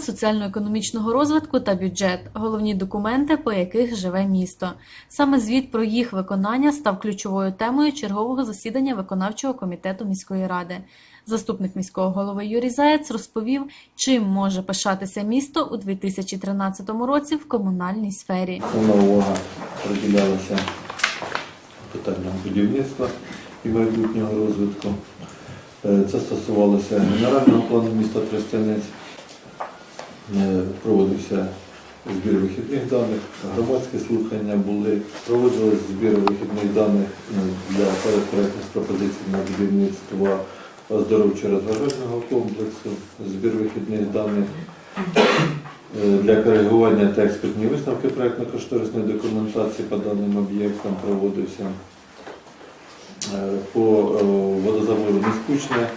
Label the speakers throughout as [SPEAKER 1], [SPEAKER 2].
[SPEAKER 1] соціально-економічного розвитку та бюджет головні документи, по яких живе місто. Саме звіт про їх виконання став ключовою темою чергового засідання виконавчого комітету міської ради. Заступник міського голови Юрій Заєць розповів, чим може пишатися місто у 2013 році в комунальній сфері.
[SPEAKER 2] Увага приділялася питанням будівництва і майбутнього розвитку. Е, Це стосувалося генерального плану міста Тростянець, проводився збір вихідних даних, громадські слухання були, проводились збір вихідних даних е, для передпроектних пропозицій на будівництво оздоровчо-розважального комплексу, збір вихідних даних Е, для коригування та експертні висновки проєктно-кошторисної документації по даним об'єктам проводився. Е, По водозабору Нескучне,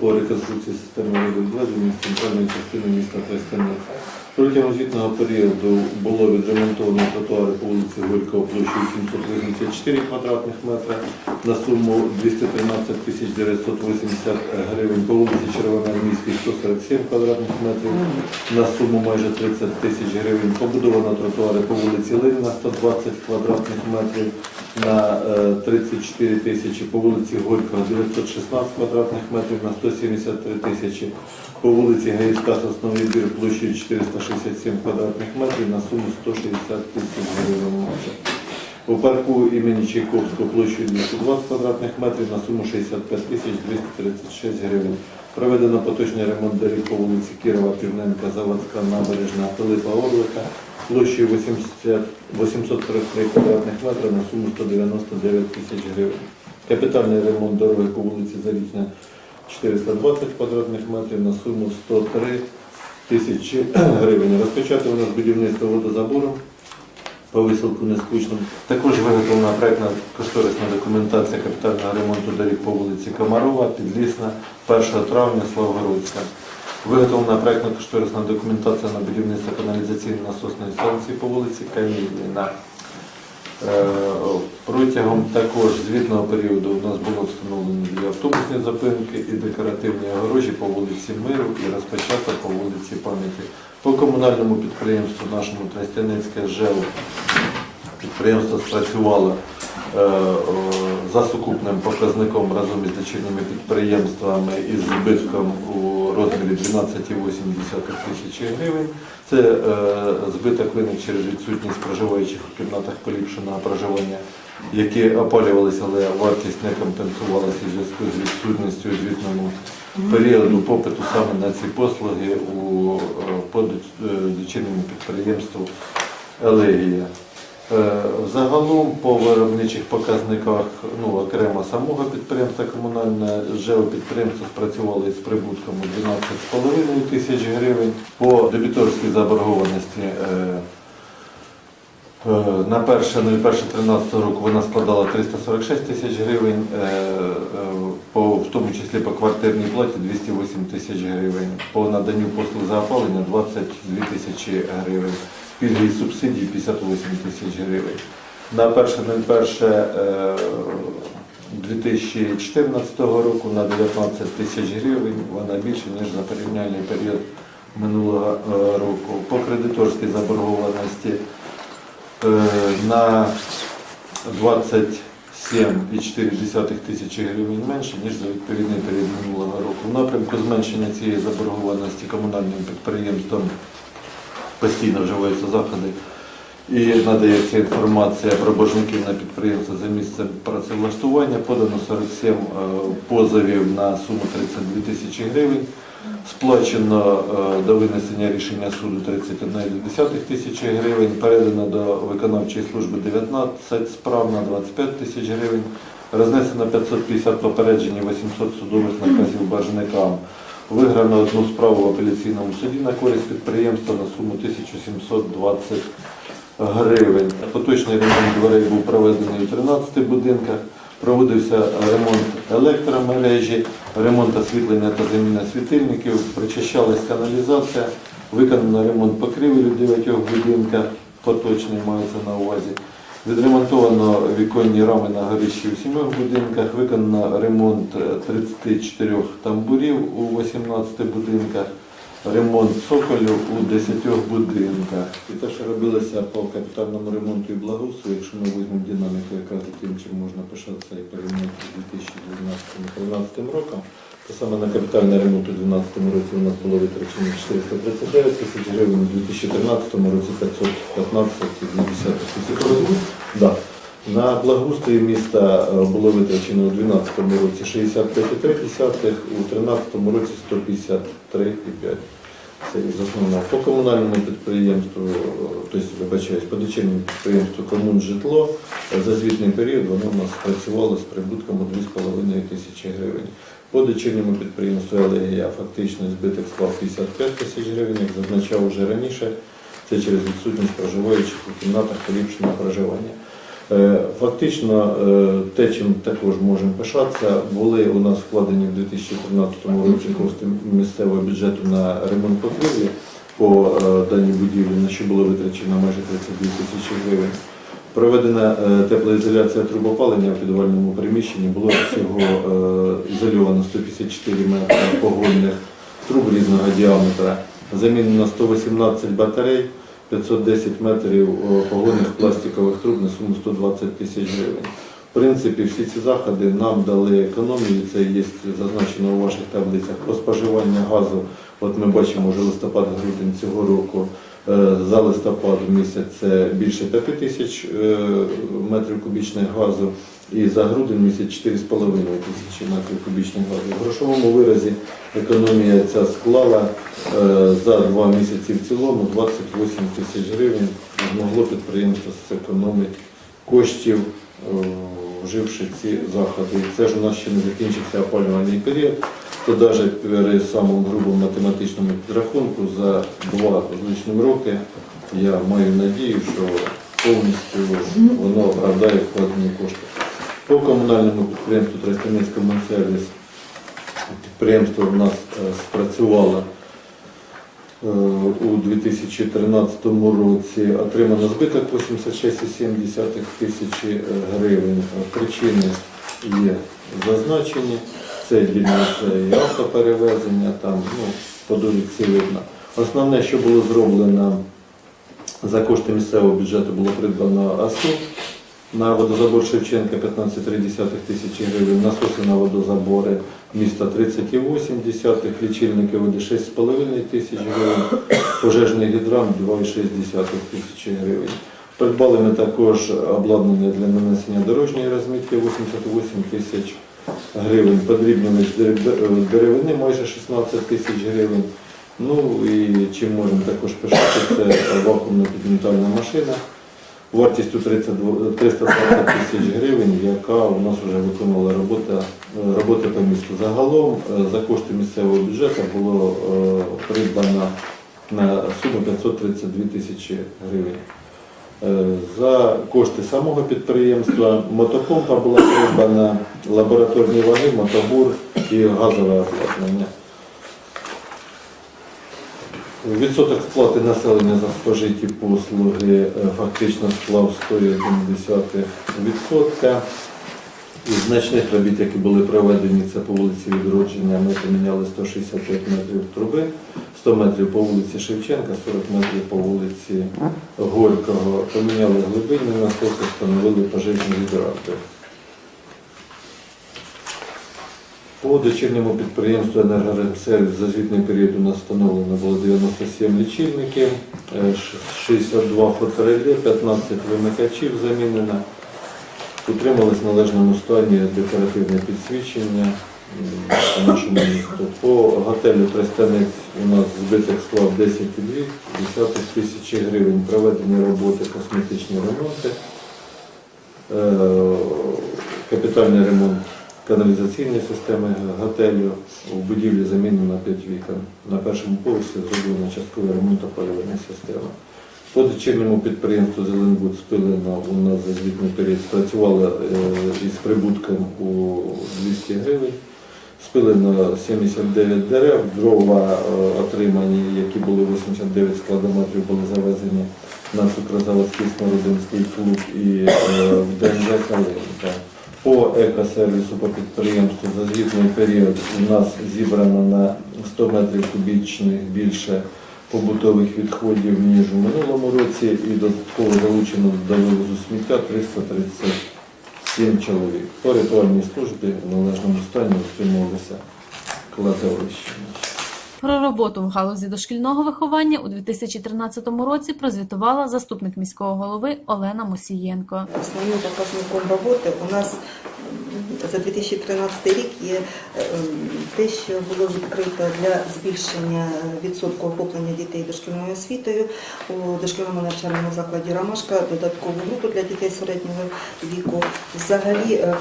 [SPEAKER 2] по реконструкції системи водовідведення центральної частини міста Тростянець. Протягом звітного періоду було відремонтовано тротуари по вулиці Горького площею 784 квадратних метра на суму 213 тисяч 980 гривень, по вулиці Червоноармійській 147 квадратних метрів на суму майже 30 тисяч гривень. Побудовано тротуари по вулиці Леніна 120 квадратних метрів на е, 34 тисячі, по вулиці Горького 916 квадратних метрів на 173 тисячі, по вулиці Гаївська Сосновий Бір площею 467 квадратних метрів на суму 160 тисяч гривень. У парку імені Чайковського площею 220 квадратних метрів на суму 65 тисяч 236 гривень. Проведено поточний ремонт доріг по вулиці Кірова, Півненка, Заводська, Набережна, Пилипа Орлика площею 80, 843 квадратних метри на суму 199 тисяч гривень. Капітальний ремонт дороги по вулиці Зарічна 420 квадратних метрів на суму 103 тисячі гривень. Розпочати у нас будівництво водозабору по висилку нескучному. Також виготовлена проєктна кошторисна документація капітального ремонту доріг по вулиці Комарова, Підлісна, 1 травня, Славгородська. Виготовлена проєктна кошторисна документація на будівництво каналізаційної насосної станції по вулиці Камільна. Е, Протягом також звітного періоду у нас було встановлено дві автобусні зупинки і декоративні огорожі по вулиці Миру і розпочато по вулиці Пам'яті. По комунальному підприємству нашому Тростянецьке ЖЕО підприємство спрацювало за сукупним показником разом із дочірніми підприємствами із збитком у розмірі 12,8 тисячі гривень. Це е, збиток виник через відсутність проживаючих у кімнатах поліпшеного проживання, які опалювалися, але вартість не компенсувалася у зв'язку з відсутністю у звітному періоду попиту саме на ці послуги у е, по е, підприємству Елегія. Е, Загалом по виробничих показниках ну, окремо самого підприємства комунальне ЖЕО підприємство спрацювало із прибутком 12,5 тисяч гривень. По дебіторській заборгованості е, е, на перше, ну і перше 13 року вона складала 346 тисяч гривень, по, в тому числі по квартирній платі 208 тисяч гривень, по наданню послуг за опалення 22 тисячі гривень, пільги і субсидії 58 тисяч гривень. На перше, ну і перше е, 2014 року на 19 тисяч гривень, вона більше, ніж за порівняльний період минулого е, року. По кредиторській заборгованості е, на 27,4 тисячі гривень менше, ніж за відповідний період минулого року. В напрямку зменшення цієї заборгованості комунальним підприємством постійно вживаються заходи і надається інформація про боржників на підприємство за місцем працевлаштування. Подано 47 е, позовів на суму 32 тисячі гривень. Сплачено е, до винесення рішення суду 31,2 тисячі гривень, передано до виконавчої служби 19 справ на 25 тисяч гривень, рознесено 550 попереджень і 800 судових наказів боржникам. Виграно одну справу в апеляційному суді на користь підприємства на суму 1720 гривень. Поточний ремонт дверей був проведений у 13 будинках. Проводився ремонт електромережі, ремонт освітлення та заміна світильників, причищалась каналізація, виконано ремонт покрівель у 9 будинках, поточний мається на увазі. Відремонтовано віконні рами на горищі у 7 будинках, виконано ремонт е, 34 тамбурів у 18 будинках, ремонт цоколю у 10 будинках. І те, що робилося по капітальному ремонту і благоустрою, якщо ми візьмемо динаміку, яка за тим, чим можна пишатися і порівняти з 2012-2013 роком, то саме на капітальний ремонт у 2012 році у нас було витрачено 439 тисяч гривень, у 2013 році 515,2 тисяч. Да. На благоустрій міста е, було витрачено у 2012 році 65,3, у 2013 році 153,5. Це із основного. По комунальному підприємству, е, тобто, вибачаюсь, по дочірньому підприємству Комунжитло е, за звітний період воно у нас працювало з прибутком у 2,5 тисячі гривень. По дочірньому підприємству Елегія фактично збиток склав 55 тисяч гривень, як зазначав уже раніше, це через відсутність проживаючих у кімнатах поліпшення проживання. Е, Фактично, е, те, чим також можемо пишатися, були у нас вкладені в 2013 році кошти місцевого бюджету на ремонт покрівлі по е, даній будівлі, на що було витрачено майже 32 тисячі гривень. Проведена е, теплоізоляція трубопалення в підвальному приміщенні, було всього е, ізольовано 154 метри погонних труб різного діаметра, замінено 118 батарей, 510 метрів е, погонних пластикових труб на суму 120 тисяч гривень. В принципі, всі ці заходи нам дали економію, це є зазначено у ваших таблицях по споживанню газу. От ми бачимо вже листопад-грудень цього року. Е, За листопад місяць це більше 5 тисяч е, метрів кубічних газу, і за грудень місяць 4,5 тисячі метрів кубічних газу. В грошовому виразі економія ця склала е, за два місяці в цілому 28 тисяч гривень. Змогло підприємство зекономити коштів, вживши ці заходи. Це ж у нас ще не закінчився опалювальний період, то навіть при самому грубому математичному підрахунку за два з лишнім роки я маю надію, що повністю воно оправдає вкладені кошти. По комунальному підприємству Тростянецький сервіс підприємство в нас е, спрацювало е, у 2013 році отримано збиток 86,7 тисячі гривень. Причини є зазначені. Це дільниця і автоперевезення, там, ну, по довідці видно. Основне, що було зроблено за кошти місцевого бюджету, було придбано АСУ на водозабор Шевченка 15,3 тисячі гривень, насоси на водозабори міста 30,8, лічильники води 6,5 тисяч гривень, пожежний гідрант 2,6 тисячі гривень. Придбали ми також обладнання для нанесення дорожньої розмітки 88 тисяч гривень, подрібнювач дерев- деревини майже 16 тисяч гривень. Ну і чим можемо також пишати, це вакуумна підмітальна машина вартістю 32 320 тисяч гривень, яка у нас вже виконувала робота, роботи по місту. Загалом е, за кошти місцевого бюджету було е, придбано на суму 532 тисячі гривень. Е, За кошти самого підприємства мотопомпа була придбана, лабораторні ваги, мотобур і газове обладнання. Відсоток сплати населення за спожиті послуги е, фактично склав 1,1%. Із значних робіт, які були проведені, це по вулиці Відродження, ми поміняли 165 метрів труби, 100 метрів по вулиці Шевченка, 40 метрів по вулиці Горького. Поміняли глибинні насоси, встановили пожежні гідранти. По дочірньому підприємству «Енергоремсервіс» за звітний період у нас встановлено було 97 лічильників, е, 62 фотореле, 15 вимикачів замінено. Утрималось в належному стані декоративне підсвічення м, по нашому місту. По готелю Тростянець у нас збиток склав 10,2 тисячі гривень, проведені роботи, косметичні ремонти, Е, капітальний ремонт каналізаційної системи готелю. У будівлі замінено 5 вікон. На першому поверсі зроблено частковий ремонт опалювальної системи. По дочірньому підприємству Зеленбуд спилено у нас за звітний період спрацювало е, із прибутком у 200 гривень. Спилено 79 дерев, дрова е, отримані, які були 89 складометрів, були завезені на цукрозаводський Смородинський клуб і е, в ДНЗ Калинка. По екосервісу по підприємству за звітний період у нас зібрано на 100 метрів кубічних більше побутових відходів, ніж у минулому році, і додатково залучено до вивозу сміття 337 чоловік. По ритуальній службі в належному стані утримувалися кладовища.
[SPEAKER 1] Про роботу в галузі дошкільного виховання у 2013 році прозвітувала заступник міського голови Олена Мосієнко.
[SPEAKER 3] Основним показником роботи у нас за 2013 рік є е, те, що було відкрито для збільшення відсотку охоплення дітей дошкільною освітою у дошкільному навчальному закладі Ромашка, додаткову групу для дітей середнього віку. Взагалі е,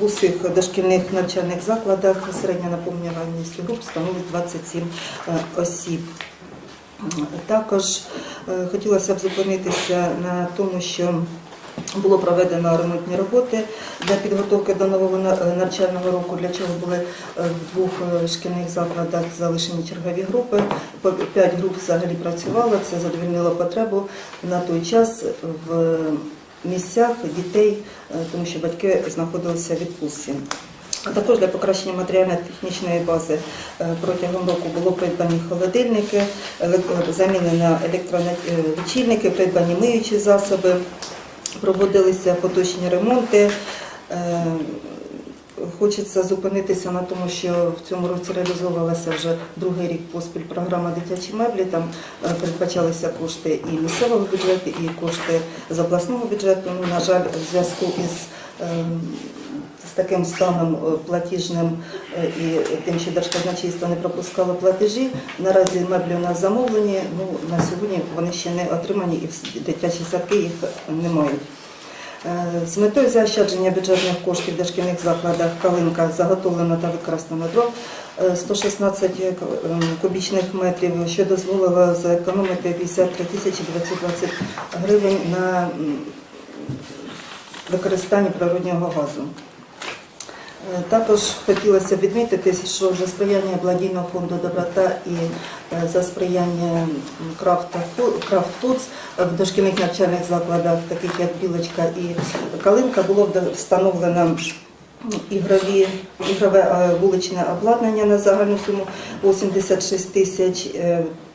[SPEAKER 3] в усіх дошкільних навчальних закладах середня наповнюваність груп становить 27 е, осіб. Також е, хотілося б зупинитися на тому, що було проведено ремонтні роботи для підготовки до нового е, навчального року, для чого були в двох шкільних закладах залишені чергові групи. П'ять груп взагалі працювало, це задовільнило потребу на той час в місцях дітей, тому що батьки знаходилися в відпустці. А також для покращення матеріально-технічної бази е, протягом року було придбані холодильники, еле- замінено електролічильники, придбані миючі засоби, проводилися поточні ремонти. Е, Хочеться зупинитися на тому, що в цьому році реалізовувалася вже другий рік поспіль програма дитячі меблі. Там е, передбачалися кошти і місцевого бюджету, і кошти з обласного бюджету. Ну, на жаль, в зв'язку із ем, таким станом е, платіжним е, і тим, що Держказначейство не пропускало платежі. Наразі меблі у нас замовлені. Ну на сьогодні вони ще не отримані, і дитячі садки їх не мають. Е, З метою заощадження бюджетних коштів в дошкільних закладах Калинка заготовлено та використано дров е, 116 ем, кубічних метрів, що дозволило зекономити 53 тисячі 920 гривень на використанні природнього газу. Е, Також хотілося відмітити, що за сприяння благодійного фонду Доброта і е, за сприяння Крафт Фудс в дошкільних навчальних закладах, таких як Білочка і Калинка, було встановлено ігрові, ігрове е, вуличне обладнання на загальну суму 86 тисяч.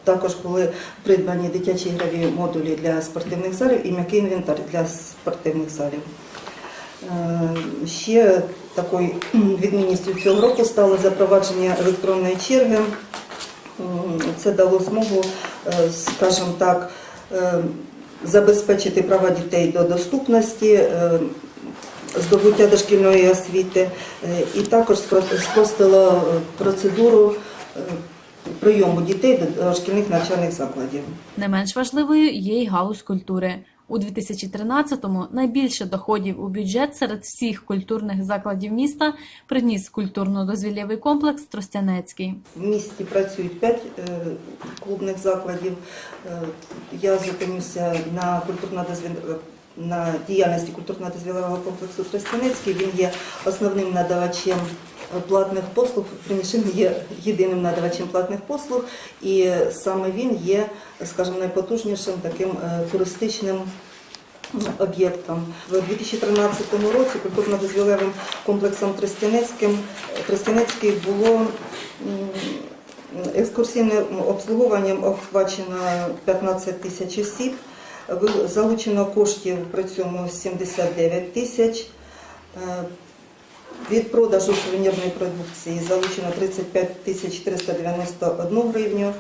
[SPEAKER 3] Також були придбані дитячі ігрові модулі для спортивних залів і м'який інвентар для спортивних залів. Е, Ще такою відмінністю цього року стало запровадження електронної черги. Це дало змогу, е, скажімо так, е, забезпечити права дітей до доступності, здобуття дошкільної освіти і також спро- спростило процедуру прийому дітей до дошкільних навчальних закладів.
[SPEAKER 1] Не менш важливою є й галузь культури. У 2013-му найбільше доходів у бюджет серед всіх культурних закладів міста приніс культурно-дозвіллєвий комплекс Тростянецький.
[SPEAKER 3] В місті працюють п'ять е, клубних закладів. Е, Я зупинюся на культурно на діяльності культурно-дозвілового комплексу Тростянецький. Він є основним надавачем платних послуг, приміщен є єдиним надавачем платних послуг, і саме він є, скажімо, найпотужнішим таким е, туристичним об'єктом. В 2013 році культурно-дозвілевим комплексом Тростянецьким Тростянецький було екскурсійним обслуговуванням охвачено 15 тисяч осіб, залучено коштів при цьому 79 тисяч. Від продажу сувенірної продукції залучено 35 тисяч 491 гривню.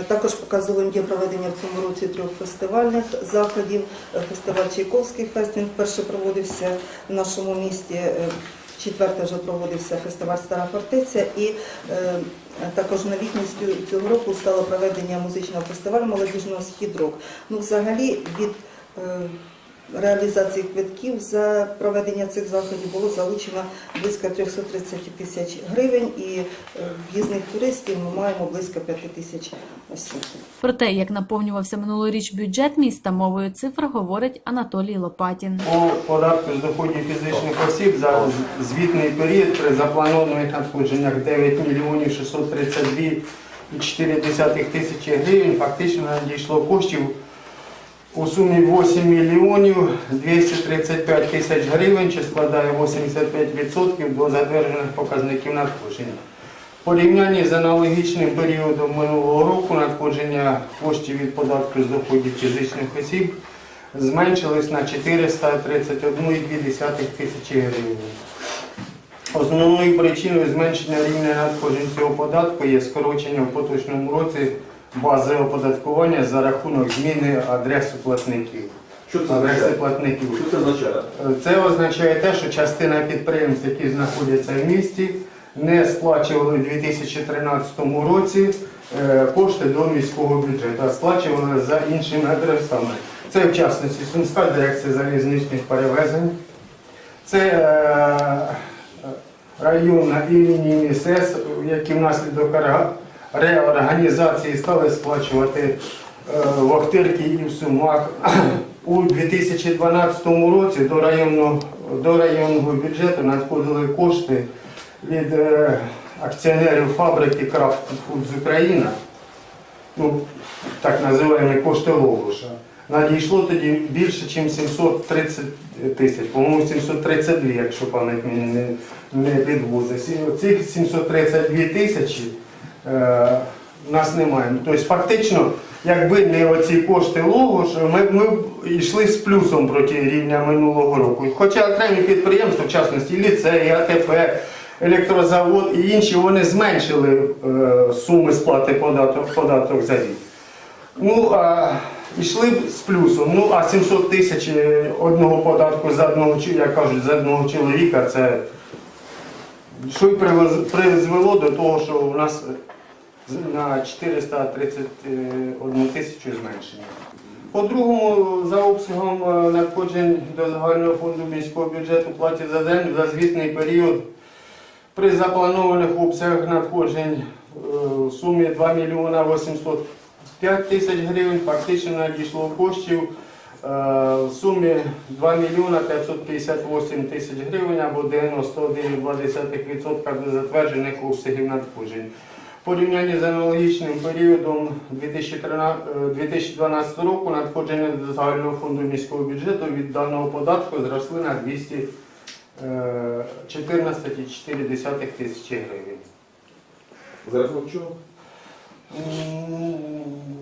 [SPEAKER 3] Е, Також показовим є проведення в цьому році трьох фестивальних заходів. Фестиваль Чайковський фест він вперше проводився в нашому місті. Е, Четверте вже проводився фестиваль Стара фортеця і е, також новітністю цього року стало проведення музичного фестивалю молодіжного схід-рок. Ну, взагалі від е, реалізації квитків за проведення цих заходів було залучено близько 330 тисяч гривень і е, в'їзних туристів ми маємо близько 5 тисяч осіб.
[SPEAKER 1] Про те, як наповнювався минулоріч бюджет міста, мовою цифр говорить Анатолій Лопатін.
[SPEAKER 4] По податку з доходів фізичних осіб за звітний період при запланованих надходженнях 9 мільйонів 632,4 тисячі гривень фактично надійшло коштів у сумі 8 мільйонів 235 тисяч гривень, що складає 85% до затверджених показників надходження. Порівнянні з аналогічним періодом минулого року надходження коштів від податку з доходів фізичних осіб зменшились на 431,2 тисячі гривень. Основною причиною зменшення рівня надходжень цього податку є скорочення в поточному році бази оподаткування за рахунок зміни адреси платників.
[SPEAKER 2] Що це
[SPEAKER 4] Адреси
[SPEAKER 2] означає?
[SPEAKER 4] платників.
[SPEAKER 2] Що це означає?
[SPEAKER 4] Це означає те, що частина підприємств, які знаходяться в місті, не сплачували у 2013 році е, кошти до міського бюджету, а сплачували за іншими адресами. Це в частності Сумська дирекція залізничних перевезень, це е, районна і лінії МІСЕС, які внаслідок реорганізації стали сплачувати е, в Охтирці і в Сумах. У 2012 році до районного, до районного бюджету надходили кошти від е, акціонерів фабрики Крафт Фудз Україна, ну, так називаємо кошти Логуша. Надійшло тоді більше, ніж 730 тисяч, по-моєму, 732, якщо пам'ять мені не, не підвозить. І Цих 732 тисячі е, нас немає. Тобто фактично, якби не оці кошти Логуш, ми, ми йшли з плюсом проти рівня минулого року. Хоча окремі підприємства, в частності ліцей, АТП, електрозавод і інші, вони зменшили е, суми сплати податок, податок за рік. Ну, а йшли б з плюсом. Ну, а 700 тисяч е, одного податку з одного, як кажуть, з одного чоловіка, це що й призвело до того, що у нас на 431 тисячу зменшення. По-другому, за обсягом е, надходжень до загального фонду міського бюджету платі за землю за звітний період при запланованих обсягах надходжень е, в сумі 2 мільйона 805 тисяч гривень фактично надійшло коштів е, в сумі 2 мільйона 558 тисяч гривень або 91,2% до затверджених обсягів надходжень. Порівнянні з аналогічним періодом 2013 е, 2012 року надходження до загального фонду міського бюджету від даного податку зросли на 200 е, 14,4 тисячі гривень.
[SPEAKER 2] За рахунок чого?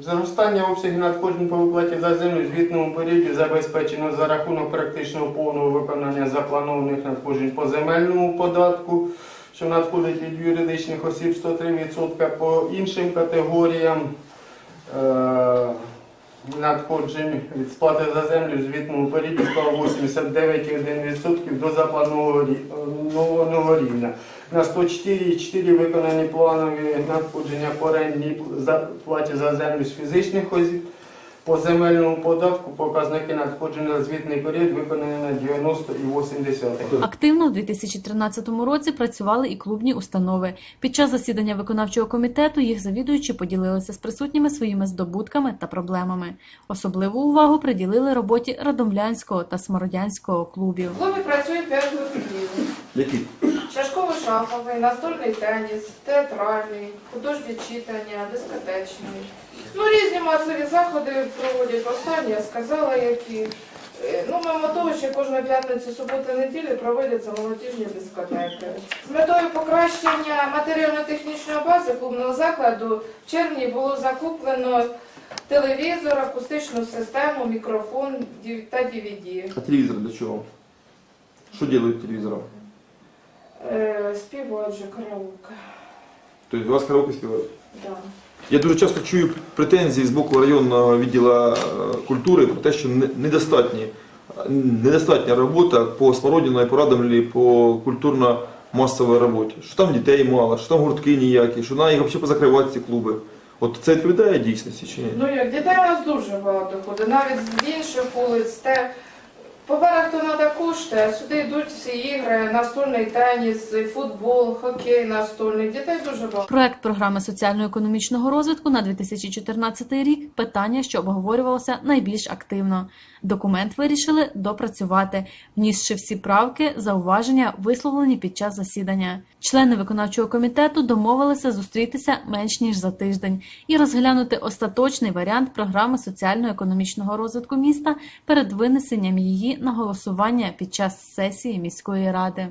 [SPEAKER 4] Зростання обсягів надходжень по виплаті за землю в звітному періоді забезпечено за рахунок практично повного виконання запланованих надходжень по земельному податку, що надходить від юридичних осіб 103%, по іншим категоріям е, надходжень від сплати за землю звітному періоді склав 89,1% до запланованого рі- рівня. На 104,4 виконані планові надходження по орендній платі за землю з фізичних осіб. По земельному податку показники надходження за звітний період виконані на 90,8.
[SPEAKER 1] Активно у 2013 році працювали і клубні установи. Під час засідання виконавчого комітету їх завідуючі поділилися з присутніми своїми здобутками та проблемами. Особливу увагу приділили роботі Радомлянського та Смородянського клубів.
[SPEAKER 5] В клубі працює 5 колективів.
[SPEAKER 2] Які?
[SPEAKER 5] Шашково-шаховий, настольний теніс, театральний, художнє читання, дискотечний. Ну, різні масові заходи проводять. Останні я сказала, які. Е, Ну, мимо того, що кожної п'ятниці, суботи, неділі проводяться молодіжні дискотеки. З метою покращення матеріально-технічної бази клубного закладу в червні було закуплено телевізор, акустичну систему, мікрофон та DVD.
[SPEAKER 6] А телевизор для чего? Что делают телевизором?
[SPEAKER 5] Е, Співають же караоке.
[SPEAKER 6] То есть у вас караоке спевают?
[SPEAKER 5] Да.
[SPEAKER 6] Я дуже часто чую претензії з боку районного відділу е, культури про те, що недостатні, недостатня робота по Смородіної, по Радомлі, по культурно-масовій роботі. Що там дітей мало, що там гуртки ніякі, що на їх взагалі позакривати ці клуби. От це відповідає дійсності чи ні?
[SPEAKER 5] Ну як дітей у нас дуже багато ходить, навіть з інших вулиць. Те, по-перше, то треба кошти, а сюди йдуть всі ігри, настольний теніс, футбол, хокей настольний. Дітей дуже багато.
[SPEAKER 1] Проект програми соціально-економічного розвитку на 2014 рік питання, що обговорювалося найбільш активно. Документ вирішили допрацювати, внісши всі правки, зауваження, висловлені під час засідання. Члени виконавчого комітету домовилися зустрітися менш ніж за тиждень і розглянути остаточний варіант програми соціально-економічного розвитку міста перед винесенням її на голосування під час сесії міської ради.